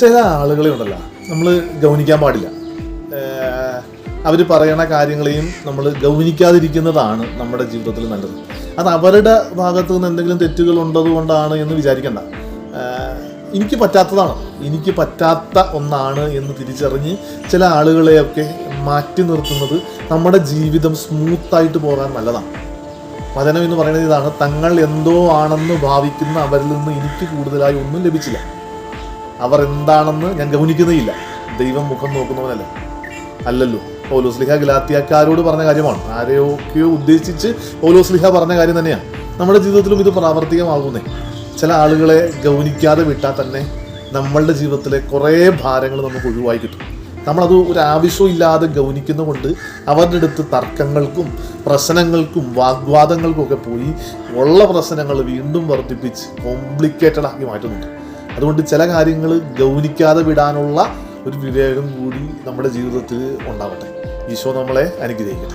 ചില ആളുകളെ ഉണ്ടല്ലോ നമ്മൾ ഗൗനിക്കാൻ പാടില്ല. അവർ പറയുന്ന കാര്യങ്ങളെയും നമ്മൾ ഗൗനിക്കാതിരിക്കുന്നതാണ് നമ്മുടെ ജീവിതത്തിൽ നല്ലത്. അത് അവരുടെ ഭാഗത്തു നിന്ന് എന്തെങ്കിലും തെറ്റുകൾ ഉണ്ടതുകൊണ്ടാണ് എന്ന് വിചാരിക്കണ്ട. എനിക്ക് പറ്റാത്തതാണ്. എനിക്ക് പറ്റാത്ത ഒന്നാണ് എന്ന് തിരിച്ചറിഞ്ഞ് ചില ആളുകളെയൊക്കെ മാറ്റി നിർത്തുന്നത് നമ്മുടെ ജീവിതം സ്മൂത്തായിട്ട് പോകാൻ നല്ലതാണ്. വചനം എന്ന് പറയുന്നത് ഇതാണ് തങ്ങൾ എന്തോ ആണെന്ന് ഭാവിക്കുന്ന അവരിൽ നിന്ന് എനിക്ക് കൂടുതലായി ഒന്നും ലഭിച്ചില്ല. അവർ എന്താണെന്ന് ഞാൻ ഗൗനിക്കുന്നേയില്ല. ദൈവം മുഖം നോക്കുന്നവനല്ല. അല്ലല്ലോ പൗലോസ്ലിഹ ഗലാത്തിയക്കാരോട് പറഞ്ഞ കാര്യമാണ്. ആരെയൊക്കെയോ ഉദ്ദേശിച്ച് പൗലോസ്ലിഹ പറഞ്ഞ കാര്യം തന്നെയാണ് നമ്മുടെ ജീവിതത്തിലും ഇത് പ്രാവർത്തികമാകുന്നേ. ചില ആളുകളെ ഗൗനിക്കാതെ വിട്ടാൽ തന്നെ നമ്മളുടെ ജീവിതത്തിലെ കുറേ ഭാരങ്ങൾ നമുക്ക് ഒഴിവായി കിട്ടും. നമ്മളത് ഒരു ആവശ്യവും ഇല്ലാതെ ഗൗനിക്കുന്നതുകൊണ്ട് അവരുടെ അടുത്ത് തർക്കങ്ങൾക്കും പ്രശ്നങ്ങൾക്കും വാഗ്വാദങ്ങൾക്കും ഒക്കെ പോയി ഉള്ള പ്രശ്നങ്ങൾ വീണ്ടും വർദ്ധിപ്പിച്ച് കോംപ്ലിക്കേറ്റഡ് ആക്കി മാറ്റുന്നുണ്ട്. അതുകൊണ്ട് ചില കാര്യങ്ങൾ ഗൗനിക്കാതെ വിടാനുള്ള ഒരു വിവേകം കൂടി നമ്മുടെ ജീവിതത്തിൽ ഉണ്ടാവട്ടെ. ഈശോ നമ്മളെ അനുഗ്രഹിക്കട്ടെ.